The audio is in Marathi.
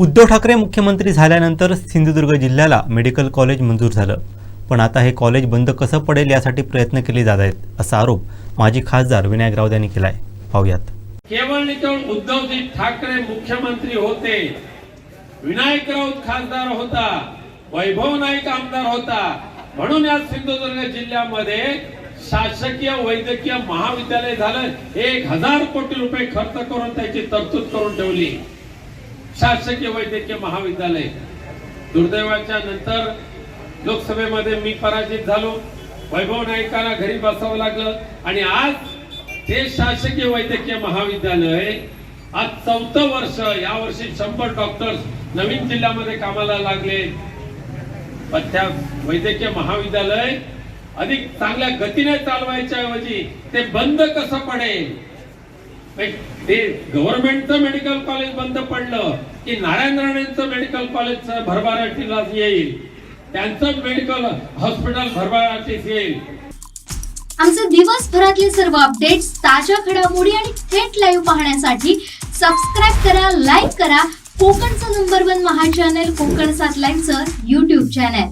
उद्धव ठाकरे मुख्यमंत्री झाल्यानंतर सिंधुदुर्ग जिल्ह्याला मेडिकल कॉलेज मंजूर झालं. पण आता हे कॉलेज बंद कसं पडेल यासाठी प्रयत्न केले जात आहेत असा आरोप माजी खासदार विनायक राऊत यांनी केलाय. पाहुयात. केवळ उद्धवजी ठाकरे मुख्यमंत्री होते. विनायक राऊत खासदार होता. वैभव नाईक आमदार होता. म्हणून या सिंधुदुर्ग जिल्ह्यामध्ये शासकीय वैद्यकीय महाविद्यालय झालं. एक हजार कोटी रुपये खर्च करून त्याची तरतूद करून ठेवली. शासकीय वैद्यकीय महाविद्यालय. दुर्दैवाच्या नंतर लोकसभेमध्ये मी पराजित झालो. वैभव नाईकाला घरी बसावं लागलं आणि आज ते शासकीय वैद्यकीय महाविद्यालय आज चौथं वर्ष या वर्षी शंभर डॉक्टर्स नवीन जिल्ह्यामध्ये कामाला लागले. पण त्या वैद्यकीय महाविद्यालय अधिक चांगल्या गतीने चालवायच्या ऐवजी ते बंद कसं पडेल? ते गव्हर्नमेंटचं मेडिकल कॉलेज बंद पडलं की नारायण राणेंचं मेडिकल कॉलेज भरभराटीला येईल. त्यांचं मेडिकल हॉस्पिटल भरभराटीस येईल. आमचे दिवसभरातले सर्व अपडेट्स ताज्या घडामोडी आणि थेट लाईव्ह पाहण्यासाठी सबस्क्राईब करा लाईक करा. कोकणचं number one Maha channel Kokan सात लाईनचं युट्यूब चॅनल